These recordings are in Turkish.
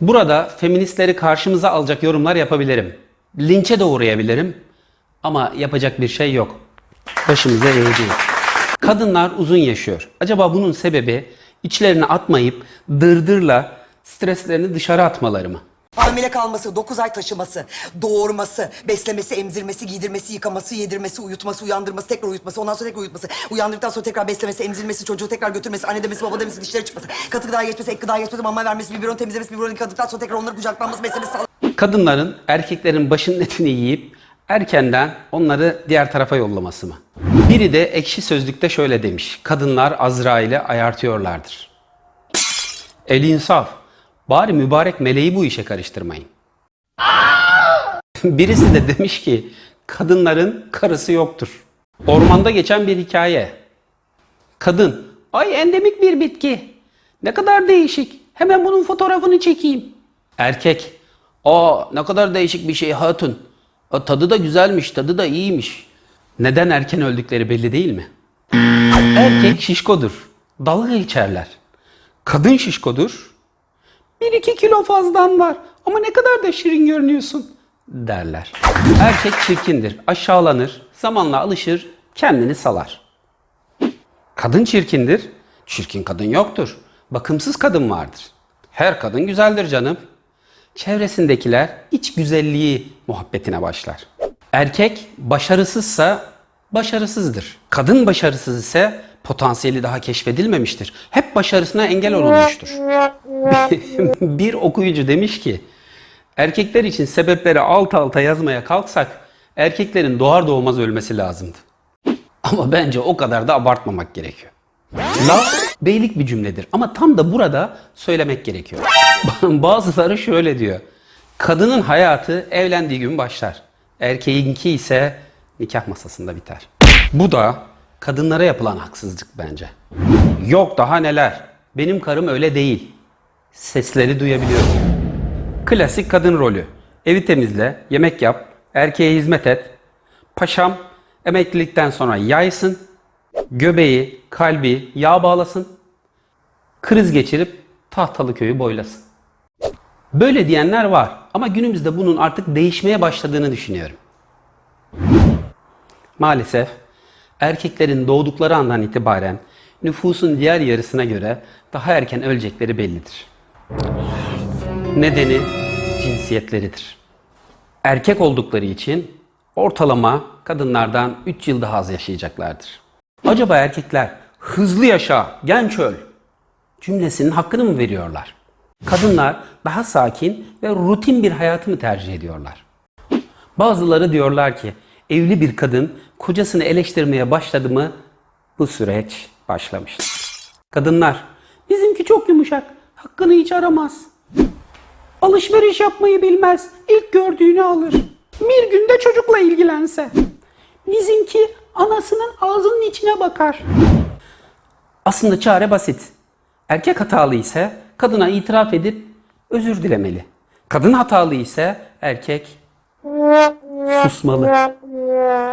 Burada feministleri karşımıza alacak yorumlar yapabilirim. Linçe de uğrayabilirim. Ama yapacak bir şey yok. Başımıza eğeceğiz. Kadınlar uzun yaşıyor. Acaba bunun sebebi içlerine atmayıp dırdırla streslerini dışarı atmaları mı? Hamile kalması, 9 ay taşıması, doğurması, beslemesi, emzirmesi, giydirmesi, yıkaması, yedirmesi, uyutması, uyandırması, tekrar uyutması, ondan sonra tekrar uyutması, uyandırdıktan sonra tekrar beslemesi, emzirmesi, çocuğu tekrar götürmesi, anne demesi, baba demesi, dişleri çıkması, katı gıdaya geçmesi, ek gıdaya geçmesi, mama vermesi, biberon temizlemesi, biberon yıkadıktan sonra tekrar onları kucaklanması, beslemesi. Kadınların erkeklerin başının etini yiyip erkenden onları diğer tarafa yollaması mı? Biri de ekşi sözlükte şöyle demiş. Kadınlar Azrail'i ayartıyorlardır. El insaf. Bari mübarek meleği bu işe karıştırmayın. Birisi de demiş ki kadınların karısı yoktur. Ormanda geçen bir hikaye. Kadın, ay endemik bir bitki. Ne kadar değişik. Hemen bunun fotoğrafını çekeyim. Erkek, aa ne kadar değişik bir şey hatun. Aa, tadı da güzelmiş, tadı da iyiymiş. Neden erken öldükleri belli değil mi? Erkek şişkodur. Dalga geçerler. Kadın şişkodur. Bir iki kilo fazlan var ama ne kadar da şirin görünüyorsun derler. Erkek çirkindir, aşağılanır, zamanla alışır, kendini salar. Kadın çirkindir, çirkin kadın yoktur. Bakımsız kadın vardır. Her kadın güzeldir canım. Çevresindekiler iç güzelliği muhabbetine başlar. Erkek başarısızsa başarısızdır. Kadın başarısız ise potansiyeli daha keşfedilmemiştir. Hep başarısına engel olunmuştur. bir okuyucu demiş ki erkekler için sebepleri alt alta yazmaya kalksak erkeklerin doğar doğmaz ölmesi lazımdı. Ama bence o kadar da abartmamak gerekiyor. Laf beylik bir cümledir ama tam da burada söylemek gerekiyor. Bazıları şöyle diyor. Kadının hayatı evlendiği gün başlar. Erkeğinki ise nikah masasında biter. Bu da kadınlara yapılan haksızlık bence. Yok daha neler. Benim karım öyle değil. Sesleri duyabiliyorum. Klasik kadın rolü. Evi temizle, yemek yap, erkeğe hizmet et. Paşam emeklilikten sonra yaysın, göbeği, kalbi yağ bağlasın, kriz geçirip tahtalı köyü boylasın. Böyle diyenler var ama günümüzde bunun artık değişmeye başladığını düşünüyorum. Maalesef erkeklerin doğdukları andan itibaren nüfusun diğer yarısına göre daha erken ölecekleri bellidir. Nedeni cinsiyetleridir. Erkek oldukları için ortalama kadınlardan 3 yıl daha az yaşayacaklardır. Acaba erkekler hızlı yaşa, genç öl cümlesinin hakkını mı veriyorlar? Kadınlar daha sakin ve rutin bir hayatı mı tercih ediyorlar? Bazıları diyorlar ki evli bir kadın kocasını eleştirmeye başladı mı bu süreç başlamıştır. Kadınlar bizimki çok yumuşak, hakkını hiç aramaz. Alışveriş yapmayı bilmez, ilk gördüğünü alır. Bir günde çocukla ilgilense. Bizimki anasının ağzının içine bakar. Aslında çare basit. Erkek hatalı ise kadına itiraf edip özür dilemeli. Kadın hatalı ise erkek susmalı.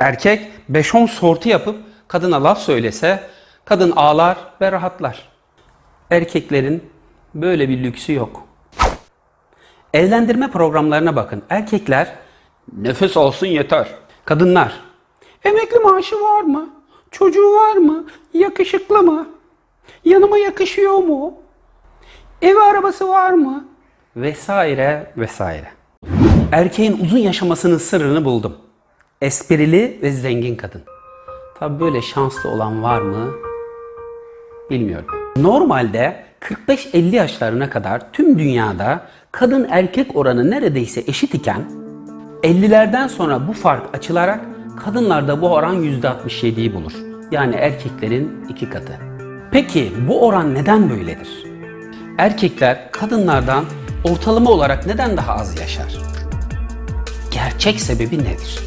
Erkek 5-10 sortu yapıp kadına laf söylese kadın ağlar ve rahatlar. Erkeklerin böyle bir lüksü yok. Evlendirme programlarına bakın. Erkekler nefes olsun yeter. Kadınlar emekli maaşı var mı? Çocuğu var mı? Yakışıklı mı? Yanıma yakışıyor mu? Evi arabası var mı? Vesaire vesaire. Erkeğin uzun yaşamasının sırrını buldum. Esprili ve zengin kadın. Tabi böyle şanslı olan var mı? Bilmiyorum. Normalde 45-50 yaşlarına kadar tüm dünyada kadın erkek oranı neredeyse eşit iken 50'lerden sonra bu fark açılarak kadınlarda bu oran %67'yi bulur. Yani erkeklerin iki katı. Peki bu oran neden böyledir? Erkekler kadınlardan ortalama olarak neden daha az yaşar? Gerçek sebebi nedir?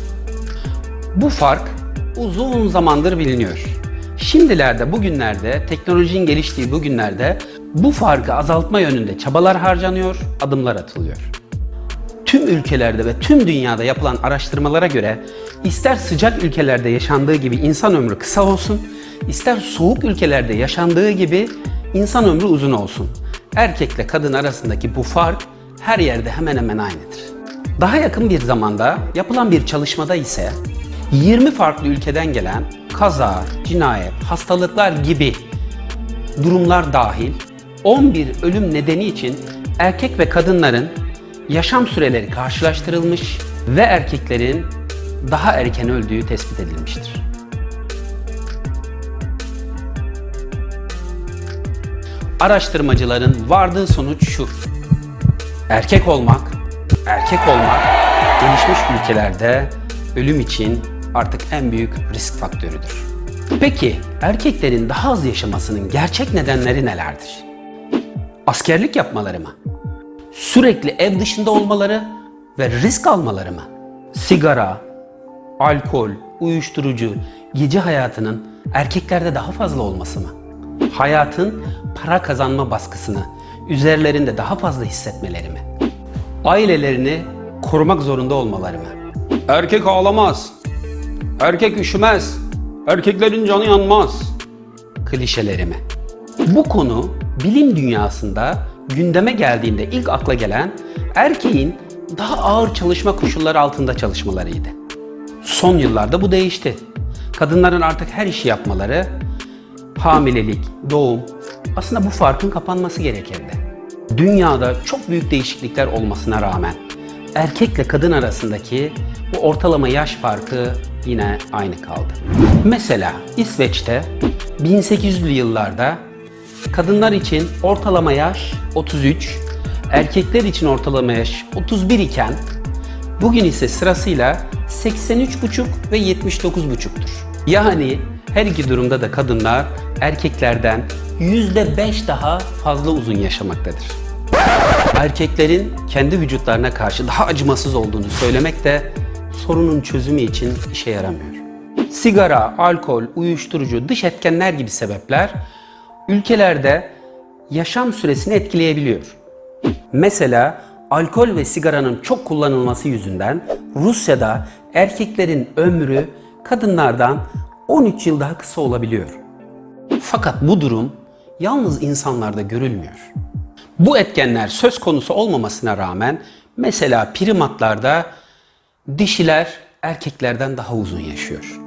Bu fark uzun zamandır biliniyor. Şimdilerde, bugünlerde, teknolojinin geliştiği bugünlerde bu farkı azaltma yönünde çabalar harcanıyor, adımlar atılıyor. tüm ülkelerde ve tüm dünyada yapılan araştırmalara göre ister sıcak ülkelerde yaşandığı gibi insan ömrü kısa olsun, ister soğuk ülkelerde yaşandığı gibi insan ömrü uzun olsun. Erkekle kadın arasındaki bu fark her yerde hemen hemen aynıdır. Daha yakın bir zamanda yapılan bir çalışmada ise 20 farklı ülkeden gelen kaza, cinayet, hastalıklar gibi durumlar dahil 11 ölüm nedeni için erkek ve kadınların yaşam süreleri karşılaştırılmış ve erkeklerin daha erken öldüğü tespit edilmiştir. Araştırmacıların vardığı sonuç şu. Erkek olmak, erkek olmak gelişmiş ülkelerde ölüm için artık en büyük risk faktörüdür. Peki erkeklerin daha az yaşamasının gerçek nedenleri nelerdir? Askerlik yapmaları mı? Sürekli ev dışında olmaları ve risk almaları mı? Sigara, alkol, uyuşturucu, gece hayatının erkeklerde daha fazla olması mı? Hayatın para kazanma baskısını üzerlerinde daha fazla hissetmeleri mi? Ailelerini korumak zorunda olmaları mı? Erkek ağlamaz. Erkek üşümez. Erkeklerin canı yanmaz. Klişeleri mi? Bu konu bilim dünyasında gündeme geldiğinde ilk akla gelen erkeğin daha ağır çalışma koşulları altında çalışmalarıydı. Son yıllarda bu değişti. Kadınların artık her işi yapmaları, hamilelik, doğum aslında bu farkın kapanması gerekirdi. Dünyada çok büyük değişiklikler olmasına rağmen erkekle kadın arasındaki bu ortalama yaş farkı yine aynı kaldı. Mesela İsveç'te 1800'lü yıllarda kadınlar için ortalama yaş 33, erkekler için ortalama yaş 31 iken bugün ise sırasıyla 83,5 ve 79,5'tur. Yani her iki durumda da kadınlar erkeklerden %5 daha fazla uzun yaşamaktadır. Erkeklerin kendi vücutlarına karşı daha acımasız olduğunu söylemek de sorunun çözümü için işe yaramıyor. Sigara, alkol, uyuşturucu, dış etkenler gibi sebepler ülkelerde yaşam süresini etkileyebiliyor. Mesela alkol ve sigaranın çok kullanılması yüzünden Rusya'da erkeklerin ömrü kadınlardan 13 yıl daha kısa olabiliyor. Fakat bu durum yalnız insanlarda görülmüyor. Bu etkenler söz konusu olmamasına rağmen mesela primatlarda dişiler erkeklerden daha uzun yaşıyor.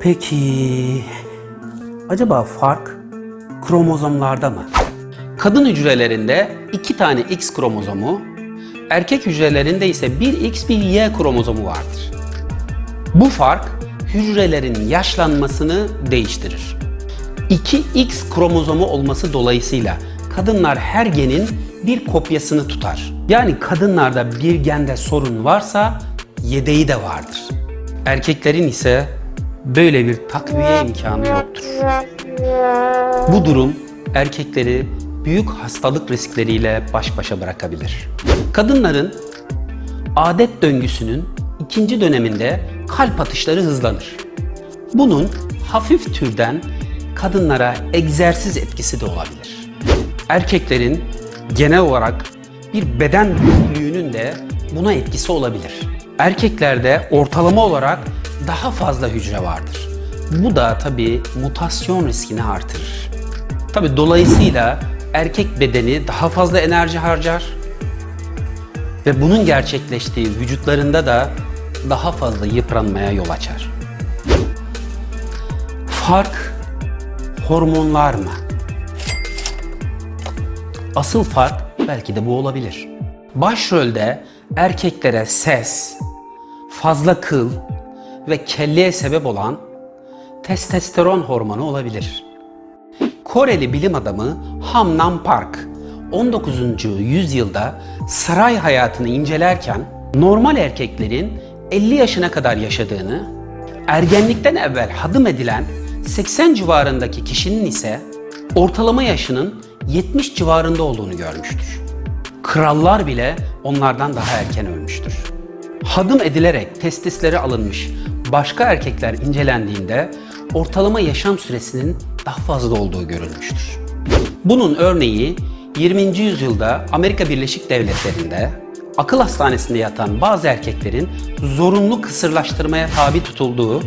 Peki acaba fark kromozomlarda mı? Kadın hücrelerinde iki tane X kromozomu, erkek hücrelerinde ise bir X bir Y kromozomu vardır. Bu fark hücrelerin yaşlanmasını değiştirir. 2X kromozomu olması dolayısıyla kadınlar her genin bir kopyasını tutar. Yani kadınlarda bir gende sorun varsa yedeği de vardır. Erkeklerin ise böyle bir takviye imkanı yoktur. Bu durum erkekleri büyük hastalık riskleriyle baş başa bırakabilir. Kadınların adet döngüsünün ikinci döneminde kalp atışları hızlanır. Bunun hafif türden kadınlara egzersiz etkisi de olabilir. Erkeklerin genel olarak bir beden büyüklüğünün de buna etkisi olabilir. Erkeklerde ortalama olarak daha fazla hücre vardır. Bu da tabi mutasyon riskini artırır. Tabi dolayısıyla erkek bedeni daha fazla enerji harcar ve bunun gerçekleştiği vücutlarında da daha fazla yıpranmaya yol açar. Fark hormonlar mı? Asıl fark belki de bu olabilir. Başrolde erkeklere ses, fazla kıl ve kelleye sebep olan testosteron hormonu olabilir. Koreli bilim adamı Ham Nam Park 19. yüzyılda saray hayatını incelerken normal erkeklerin 50 yaşına kadar yaşadığını, ergenlikten evvel hadım edilen 80 civarındaki kişinin ise ortalama yaşının 70 civarında olduğunu görmüştür. Krallar bile onlardan daha erken ölmüştür. Hadım edilerek testisleri alınmış başka erkekler incelendiğinde ortalama yaşam süresinin daha fazla olduğu görülmüştür. Bunun örneği 20. yüzyılda Amerika Birleşik Devletleri'nde, akıl hastanesinde yatan bazı erkeklerin zorunlu kısırlaştırmaya tabi tutulduğu,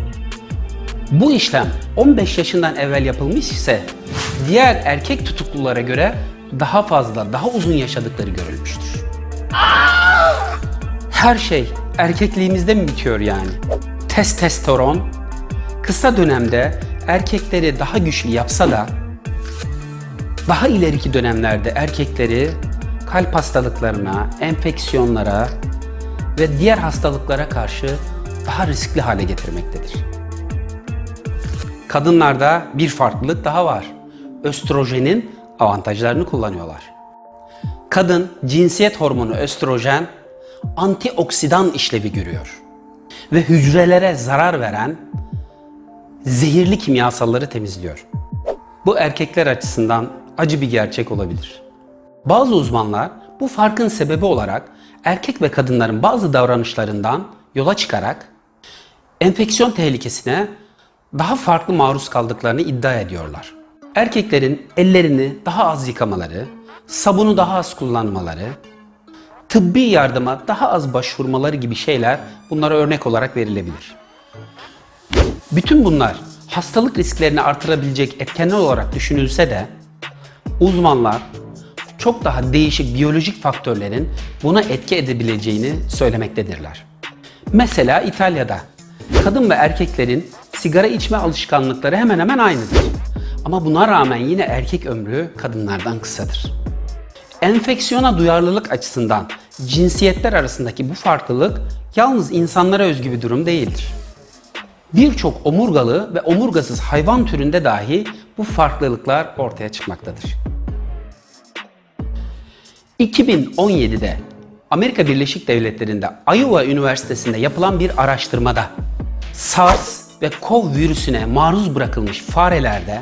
bu işlem 15 yaşından evvel yapılmış ise diğer erkek tutuklulara göre daha fazla, daha uzun yaşadıkları görülmüştür. Her şey erkekliğimizde mi bitiyor yani? Testosteron kısa dönemde erkekleri daha güçlü yapsa da daha ileriki dönemlerde erkekleri kalp hastalıklarına, enfeksiyonlara ve diğer hastalıklara karşı daha riskli hale getirmektedir. Kadınlarda bir farklılık daha var. Östrojenin avantajlarını kullanıyorlar. Kadın cinsiyet hormonu östrojen antioksidan işlevi görüyor ve hücrelere zarar veren zehirli kimyasalları temizliyor. Bu erkekler açısından acı bir gerçek olabilir. Bazı uzmanlar bu farkın sebebi olarak erkek ve kadınların bazı davranışlarından yola çıkarak enfeksiyon tehlikesine daha farklı maruz kaldıklarını iddia ediyorlar. Erkeklerin ellerini daha az yıkamaları, sabunu daha az kullanmaları, tıbbi yardıma daha az başvurmaları gibi şeyler bunlara örnek olarak verilebilir. Bütün bunlar hastalık risklerini artırabilecek etkenler olarak düşünülse de uzmanlar çok daha değişik biyolojik faktörlerin buna etki edebileceğini söylemektedirler. Mesela İtalya'da kadın ve erkeklerin sigara içme alışkanlıkları hemen hemen aynıdır. Ama buna rağmen yine erkek ömrü kadınlardan kısadır. Enfeksiyona duyarlılık açısından cinsiyetler arasındaki bu farklılık yalnız insanlara özgü bir durum değildir. Birçok omurgalı ve omurgasız hayvan türünde dahi bu farklılıklar ortaya çıkmaktadır. 2017'de Amerika Birleşik Devletleri'nde Iowa Üniversitesi'nde yapılan bir araştırmada SARS ve CoV virüsüne maruz bırakılmış farelerde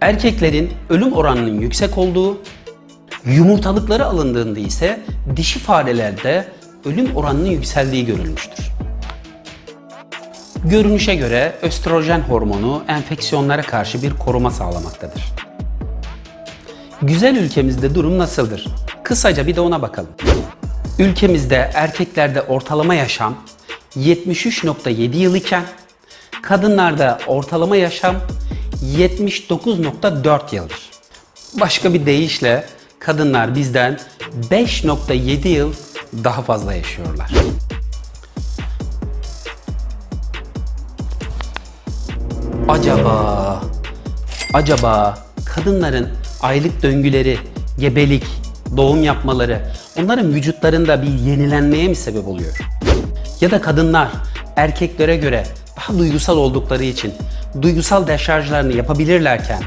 erkeklerin ölüm oranının yüksek olduğu, yumurtalıkları alındığında ise dişi farelerde ölüm oranının yükseldiği görülmüştür. Görünüşe göre östrojen hormonu enfeksiyonlara karşı bir koruma sağlamaktadır. Güzel ülkemizde durum nasıldır? Kısaca bir de ona bakalım. Ülkemizde erkeklerde ortalama yaşam 73.7 yıl iken kadınlarda ortalama yaşam 79.4 yıldır. Başka bir deyişle kadınlar bizden 5.7 yıl daha fazla yaşıyorlar. Acaba acaba kadınların aylık döngüleri, gebelik, doğum yapmaları onların vücutlarında bir yenilenmeye mi sebep oluyor? Ya da kadınlar erkeklere göre daha duygusal oldukları için duygusal deşarjlarını yapabilirlerken,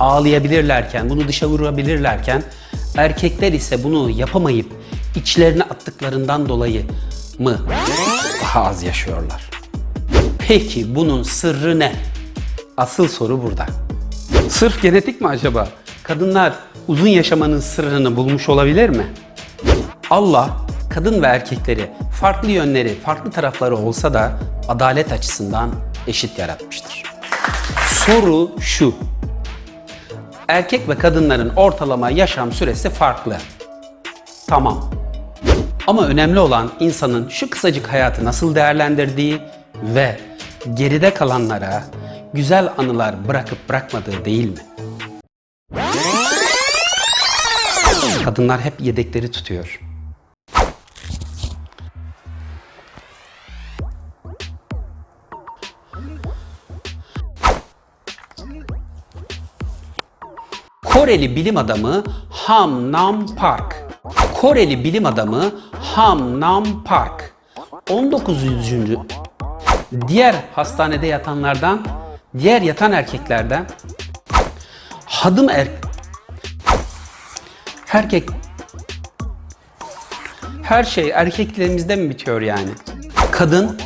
ağlayabilirlerken, bunu dışa vurabilirlerken erkekler ise bunu yapamayıp içlerine attıklarından dolayı mı daha az yaşıyorlar? Peki bunun sırrı ne? Asıl soru burada. Sırf genetik mi acaba? Kadınlar uzun yaşamanın sırrını bulmuş olabilir mi? Allah kadın ve erkekleri farklı yönleri, farklı tarafları olsa da adalet açısından eşit yaratmıştır. Soru şu. Erkek ve kadınların ortalama yaşam süresi farklı. Tamam. Ama önemli olan insanın şu kısacık hayatı nasıl değerlendirdiği ve geride kalanlara güzel anılar bırakıp bırakmadığı değil mi? Kadınlar hep yedekleri tutuyor. Koreli bilim adamı Ham Nam Park. Koreli bilim adamı Ham Nam Park 19. yüzyılda diğer hastanede yatanlardan, diğer yatan erkeklerden hadım er erkek her şey erkeklerimizde mi bitiyor yani? Kadın